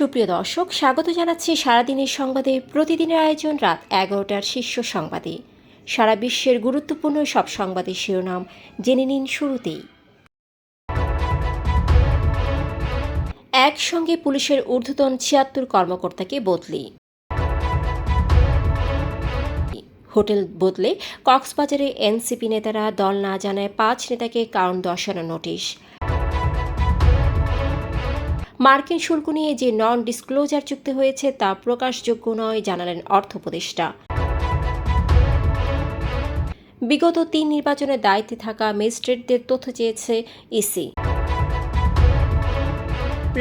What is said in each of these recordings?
সুপ্রিয় দর্শক, স্বাগত জানাচ্ছি সারাদিনের সংবাদে। প্রতিদিনের আয়োজন রাত এগারোটার শীর্ষ সংবাদে। সারা বিশ্বের গুরুত্বপূর্ণ সব সংবাদের শিরোনাম জেনে নিন শুরুতেই। একসঙ্গে পুলিশের ঊর্ধ্বতন ছিয়াত্তর কর্মকর্তাকে বদলি। হোটেল বদলে কক্সবাজারে এনসিপি নেতারা দল না জানায় পাঁচ নেতাকে কারণ দর্শানো নোটিশ। মার্কিন শুল্ক নিয়ে যে নন ডিসক্লোজার চুক্তি হয়েছে তা প্রকাশযোগ্য নয়, জানালেন অর্থ উপদেষ্টা বিগত তিন নির্বাচনে দায়িত্বে থাকা ম্যাজিস্ট্রেটদের তথ্য চেয়েছে ইসি।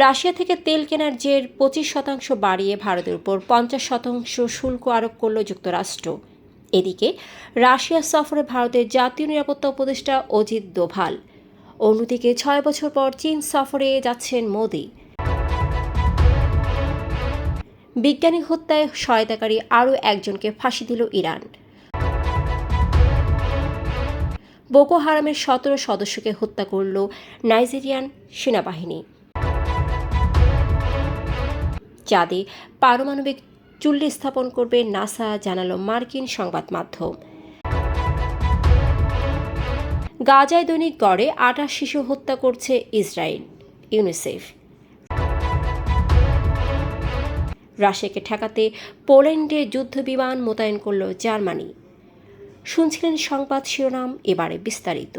রাশিয়া থেকে তেল কেনার জের পঁচিশ শতাংশ বাড়িয়ে ভারতের উপর পঞ্চাশ শতাংশ শুল্ক আরোপ করল যুক্তরাষ্ট্র। এদিকে, রাশিয়া সফরে ভারতের জাতীয় নিরাপত্তা উপদেষ্টা অজিত দোভাল। অন্যদিকে ছয় বছর পর চীন সফরে যাচ্ছেন মোদি। বিজ্ঞানী হত্যায় সহায়তাকারী আরও একজনকে ফাঁসি দিল ইরান। বোকো হারামের সতেরো সদস্যকে হত্যা করল নাইজেরিয়ান সেনাবাহিনী। চাঁদে পারমাণবিক চুল্লি স্থাপন করবে নাসা, জানালো মার্কিন সংবাদ মাধ্যম। গাজায় দৈনিক গড়ে আটাশ শিশু হত্যা করছে ইসরায়েল, ইউনিসেফ। রাশিয়াকে ঠেকাতে পোল্যান্ডে যুদ্ধবিমান মোতায়েন করল জার্মানি। শুনছিলেন সংবাদ শিরোনাম, এবারে বিস্তারিত।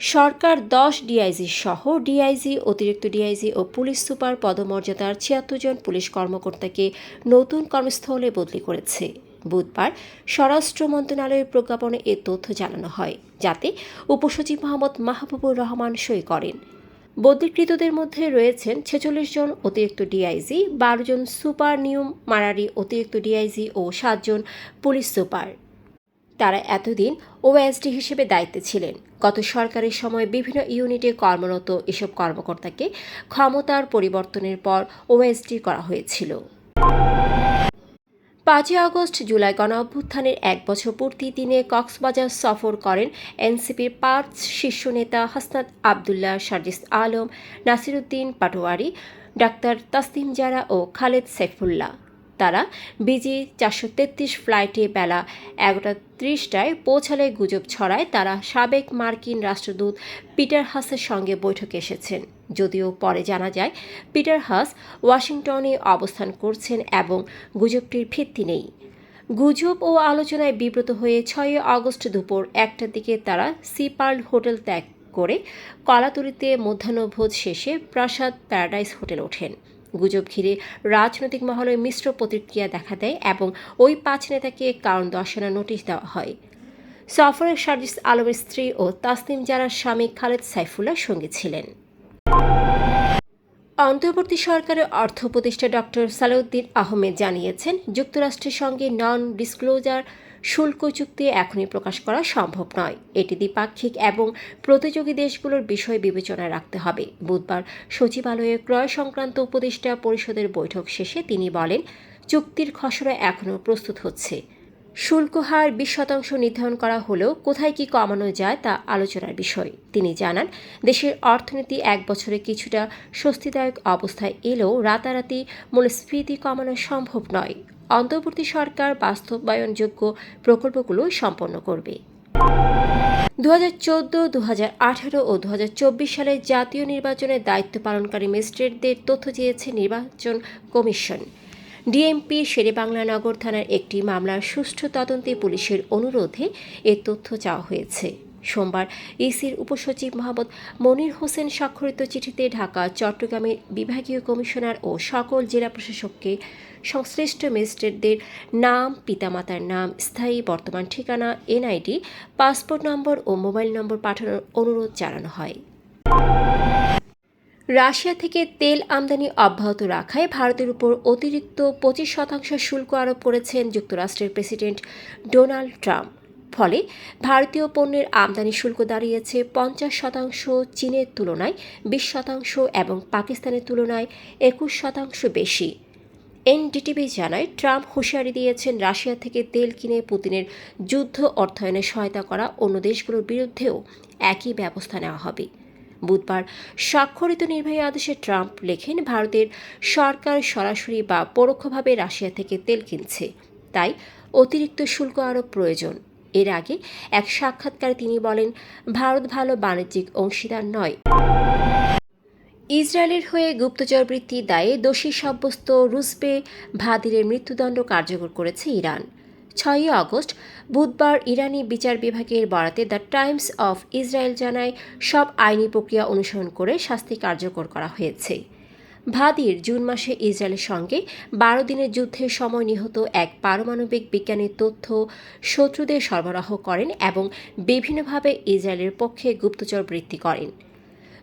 সরকার দশ ডিআইজি সহ ডিআইজি, অতিরিক্ত ডিআইজি ও পুলিশ সুপার পদমর্যাদার ছিয়াত্তর জন পুলিশ কর্মকর্তাকে নতুন কর্মস্থলে বদলি করেছে। বুধবার স্বরাষ্ট্র মন্ত্রণালয়ের প্রজ্ঞাপনে এ তথ্য জানানো হয়, যাতে উপসচিব মোহাম্মদ মাহবুবুর রহমান সই করেন। বদলিকৃতদের মধ্যে রয়েছেন ছেচল্লিশ জন অতিরিক্ত ডিআইজি, বারো জন সুপার নিয়ম মারারি অতিরিক্ত ডিআইজি ও সাতজন পুলিশ সুপার। তারা এতদিন ওএসডি হিসেবে দায়িত্বে ছিলেন। গত সরকারের সময় বিভিন্ন ইউনিটে কর্মরত এসব কর্মকর্তাকে ক্ষমতার পরিবর্তনের পর ওএসডি করা হয়েছিল। পাঁচই আগস্ট জুলাই গণ অভ্যুত্থানের এক বছর পূর্তি দিনে কক্সবাজার সফর করেন এনসিপির পাঁচ শীর্ষ নেতা হাসনাত আবদুল্লাহ, সার্জিস আলম, নাসিরুদ্দিন পাটোয়ারি, ডাক্তার তাসলিম জারা ও খালেদ সেফুল্লাহ তারা বিজি চারশো তেত্রিশ ফ্লাইটে বেলা এগারোটা ত্রিশটায় পৌঁছালে গুজব ছড়ায় তারা সাবেক মার্কিন রাষ্ট্রদূত পিটার হাসের সঙ্গে বৈঠকে এসেছেন। যদিও পরে জানা যায়, পিটার হাস ওয়াশিংটনে অবস্থান করছেন এবং গুজবটির ভিত্তি নেই। গুজব ও আলোচনায় বিব্রত হয়ে ছয় আগস্ট দুপুর একটার দিকে তারা সি পার্ল হোটেল ত্যাগ করে কলাতলিতে মধ্যাহ্নভোজ শেষে প্রাসাদ প্যারাডাইস হোটেল ওঠেন। গুজব ঘিরে রাজনৈতিক মহলে মিশ্র প্রতিক্রিয়া দেখা দেয় এবং ওই পাঁচ নেতাকে কারণ দর্শানোর নোটিশ দেওয়া হয়। সফরের সার্জিস আলমের স্ত্রী ও তাসনিম জারার স্বামী খালেদ সাইফুল্লাহ সঙ্গে ছিলেন। অন্তর্বর্তী সরকারের অর্থ উপদেষ্টা ডক্টর সালাউদ্দিন আহমেদ জানিয়েছেন, যুক্তরাষ্ট্রের সঙ্গে নন ডিসক্লোজার শুল্ক চুক্তি এখনই প্রকাশ করা সম্ভব নয়। এটি দ্বিপাক্ষিক এবং প্রতিযোগী দেশগুলোর বিষয় বিবেচনায় রাখতে হবে। বুধবার সচিবালয়ে ক্রয় সংক্রান্ত উপদেষ্টা পরিষদের বৈঠক শেষে তিনি বলেন, চুক্তির খসড়া এখনও প্রস্তুত হচ্ছে। শুল্ক হার বিশ শতাংশ নির্ধারণ করা হলেও কোথায় কি কমানো যায় তা আলোচনার বিষয়। তিনি জানান, দেশের অর্থনীতি এক বছরে কিছুটা স্বস্তিদায়ক অবস্থায় এলেও রাতারাতি মূল্যস্ফীতি কমানো সম্ভব নয়। অন্তর্বর্তী সরকার বাস্তবায়নযোগ্য প্রকল্পগুলো সম্পন্ন করবে। দু হাজার চোদ্দ দু হাজার আঠারো ও দু হাজার চব্বিশ সালে জাতীয় নির্বাচনের দায়িত্ব পালনকারী ম্যাজিস্ট্রেটদের তথ্য চেয়েছে নির্বাচন কমিশন। ডিএমপি শেরেবাংলা নগর থানার একটি মামলার সুষ্ঠু তদন্তে পুলিশের অনুরোধে এ তথ্য চাওয়া হয়েছে। সোমবার ইসির উপসচিব মোহাম্মদ মনির হোসেন স্বাক্ষরিত চিঠিতে ঢাকা, চট্টগ্রামের বিভাগীয় কমিশনার ও সকল জেলা প্রশাসককে সংশ্লিষ্ট ম্যাজিস্ট্রেটদের নাম, পিতামাতার নাম, স্থায়ী বর্তমান ঠিকানা, এনআইডি, পাসপোর্ট নম্বর ও মোবাইল নম্বর পাঠানোর অনুরোধ জানানো হয়। রাশিয়া থেকে তেল আমদানি অব্যাহত রাখায় ভারতের উপর অতিরিক্ত পঁচিশ শতাংশ শুল্ক আরোপ করেছেন যুক্তরাষ্ট্রের প্রেসিডেন্ট ডোনাল্ড ট্রাম্প। ফলে ভারতীয় পণ্যের আমদানি শুল্ক দাঁড়িয়েছে পঞ্চাশ শতাংশ চীনের তুলনায়, বিশ শতাংশ এবং পাকিস্তানের তুলনায় একুশ শতাংশ বেশি। এনডিটিভি জানায়, ট্রাম্প হুঁশিয়ারি দিয়েছেন রাশিয়া থেকে তেল কিনে পুতিনের যুদ্ধ অর্থায়নে সহায়তা করা অন্য দেশগুলোর বিরুদ্ধেও একই ব্যবস্থা নেওয়া হবে। বুধবার স্বাক্ষরিত নির্বাহী আদেশে ট্রাম্প লেখেন, ভারতের সরকার সরাসরি বা পরোক্ষভাবে রাশিয়া থেকে তেল কিনছে। তাই অতিরিক্ত শুল্ক আরোপ প্রয়োজন। এর আগে এক সাক্ষাৎকারে তিনি বলেন, ভারত ভালো বাণিজ্যিক অংশীদার নয়। ইসরায়েলের হয়ে গুপ্তচর বৃত্তি দায়ে দোষী সাব্যস্ত রুসবে ভাদিরের মৃত্যুদণ্ড কার্যকর করেছে ইরান। ছয়ই আগস্ট, বুধবার ইরানি বিচার বিভাগের বরাতে দ্য টাইমস অফ ইসরায়েল জানায়, সব আইনি প্রক্রিয়া অনুসরণ করে শাস্তি কার্যকর করা হয়েছে। ভাদির জুন মাসে ইসরায়েলের সঙ্গে বারো দিনের যুদ্ধের সময় নিহত এক পারমাণবিক বিজ্ঞানীর তথ্য শত্রুদের সরবরাহ করেন এবং বিভিন্নভাবে ইসরায়েলের পক্ষে গুপ্তচর বৃত্তি করেন।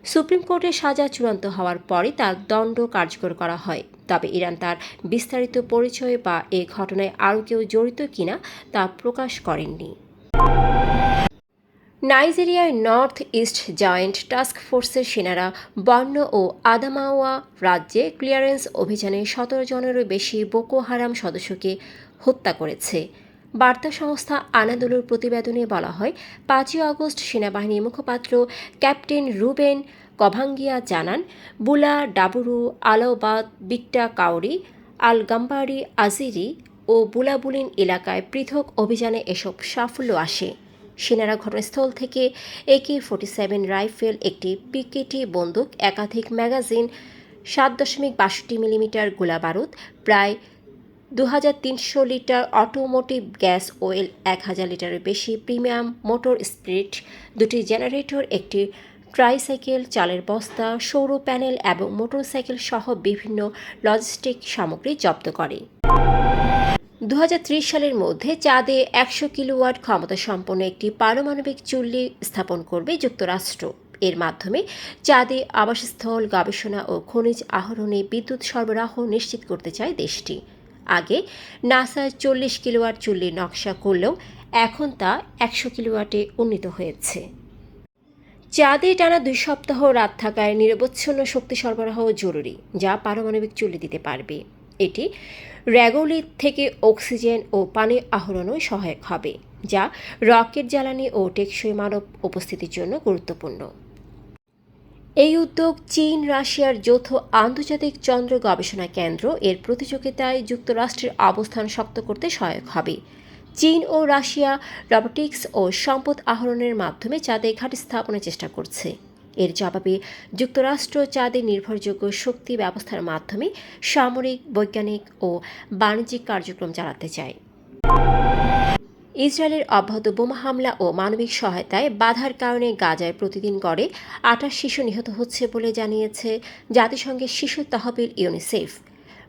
সুপ্রিম কোর্টের সাজা চূড়ান্ত হওয়ার পরই তার দণ্ড কার্যকর করা হয়। তবে ইরান তার বিস্তারিত পরিচয় বা এ ঘটনায় আরও কেউ জড়িত কিনা তা প্রকাশ করেননি। নাইজেরিয়ায় নর্থ ইস্ট জয়েন্ট টাস্ক ফোর্সের সেনারা বর্ণ ও আদামাওয়া রাজ্যে ক্লিয়ারেন্স অভিযানে সতেরো জনেরও বেশি বোকো হারাম সদস্যকে হত্যা করেছে। বার্তা সংস্থা আনাদুলুর প্রতিবেদনে বলা হয়, পাঁচই আগস্ট সেনাবাহিনীর মুখপাত্র ক্যাপ্টেন রুবেন কভাঙ্গিয়া জানান, বুলা, ডাবুরু, আলাওবাদ, বিট্টা, কাউরি আল গাম্বারি আজিরি ও বুলাবুলিন এলাকায় পৃথক অভিযানে এসব সাফল্য আসে। সেনারা ঘটনাস্থল থেকে একে ফোর্টি সেভেন রাইফেল, একটি পিকেটি বন্দুক, একাধিক ম্যাগাজিন, সাত দশমিক বাষট্টি মিলিমিটার গোলাবারুদ প্রায় দু হাজার তিনশো লিটার অটোমোটিভ গ্যাস অয়েল এক হাজার লিটারের বেশি প্রিমিয়াম মোটর স্পিরিট, দুটি জেনারেটর, একটি ট্রাইসাইকেল চালের বস্তা, সৌর প্যানেল এবং মোটরসাইকেল সহ বিভিন্ন লজিস্টিক সামগ্রী জব্দ করে। দু হাজার ত্রিশ সালের মধ্যে চাঁদে একশো কিলোওয়াট ক্ষমতা সম্পন্ন একটি পারমাণবিক চুল্লি স্থাপন করবে যুক্তরাষ্ট্র। এর মাধ্যমে চাঁদে আবাসস্থল, গবেষণা ও খনিজ আহরণে বিদ্যুৎ সরবরাহ নিশ্চিত করতে চায় দেশটি। আগে নাসার চল্লিশ কিলোওয়াট চুল্লির নকশা করলেও এখন তা একশো কিলোওয়াটে উন্নীত হয়েছে। চাঁদে টানা দুই সপ্তাহ রাত থাকায় নিরবচ্ছিন্ন শক্তি সরবরাহ জরুরি, যা পারমাণবিক চলে দিতে পারবে। এটি র্যাগোলিথ থেকে অক্সিজেন ও পানি আহরণও সহায়ক হবে, যা রকেট জ্বালানি ও টেকসই মানব উপস্থিতির জন্য গুরুত্বপূর্ণ। এই উদ্যোগ চীন, রাশিয়ার যৌথ আন্তর্জাতিক চন্দ্র গবেষণা কেন্দ্র এর প্রতিযোগিতায় যুক্তরাষ্ট্রের অবস্থান শক্ত করতে সহায়ক হবে। চীন ও রাশিয়া রবোটিক্স ও সম্পদ আহরণের মাধ্যমে চাঁদে ঘাঁটি স্থাপনের চেষ্টা করছে। এর জবাবে যুক্তরাষ্ট্র চাঁদে নির্ভরযোগ্য শক্তি ব্যবস্থার মাধ্যমে সামরিক, বৈজ্ঞানিক ও বাণিজ্যিক কার্যক্রম চালাতে চায়। ইসরায়েলের অব্যাহত বোমা হামলা ও মানবিক সহায়তায় বাধার কারণে গাজায় প্রতিদিন গড়ে আঠাশ শিশু নিহত হচ্ছে বলে জানিয়েছে জাতিসংঘের শিশু তহবিল ইউনিসেফ।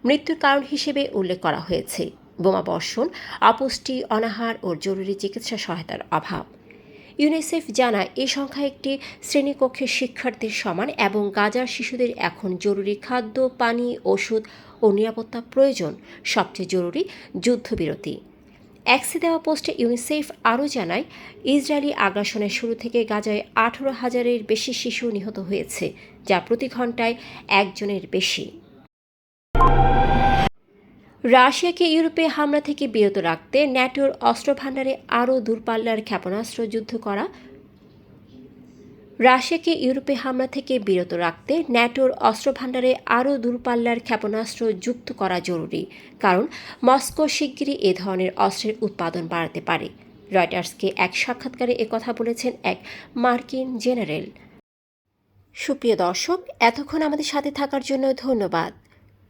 মৃত্যুর কারণ হিসেবে উল্লেখ করা হয়েছে। বোমা বর্ষণ, অপুষ্টি, অনাহার ও জরুরি চিকিৎসা সহায়তার অভাব। ইউনিসেফ জানায় এই সংখ্যা একটি শ্রেণীকক্ষের শিক্ষার্থীর সমান এবং গাজার শিশুদের এখন জরুরি খাদ্য, পানি, ওষুধ ও নিরাপত্তা প্রয়োজন, সবচেয়ে জরুরি যুদ্ধবিরতি। এক্সে দেওয়া পোস্টে ইউনিসেফ আরও জানায়, ইসরায়েলি আগ্রাসনের শুরু থেকে গাজায় আঠারো হাজারের বেশি শিশু নিহত হয়েছে, যা প্রতি ঘন্টায় একজনের বেশি। রাশিয়াকে ইউরোপে হামলা থেকে বিরত রাখতে ন্যাটোর অস্ত্রভাণ্ডারে আরও দূরপাল্লার ক্ষেপণাস্ত্র যুদ্ধ করা, রাশিয়াকে ইউরোপে হামলা থেকে বিরত রাখতে ন্যাটোর অস্ত্রভাণ্ডারে আরও দূরপাল্লার ক্ষেপণাস্ত্র যুক্ত করা জরুরি, কারণ মস্কো শিগগিরই এ ধরনের অস্ত্রের উৎপাদন বাড়াতে পারে। রয়টার্সকে এক সাক্ষাৎকারে একথা বলেছেন এক মার্কিন জেনারেল। সুপ্রিয় দর্শক, এতক্ষণ আমাদের সাথে থাকার জন্য ধন্যবাদ।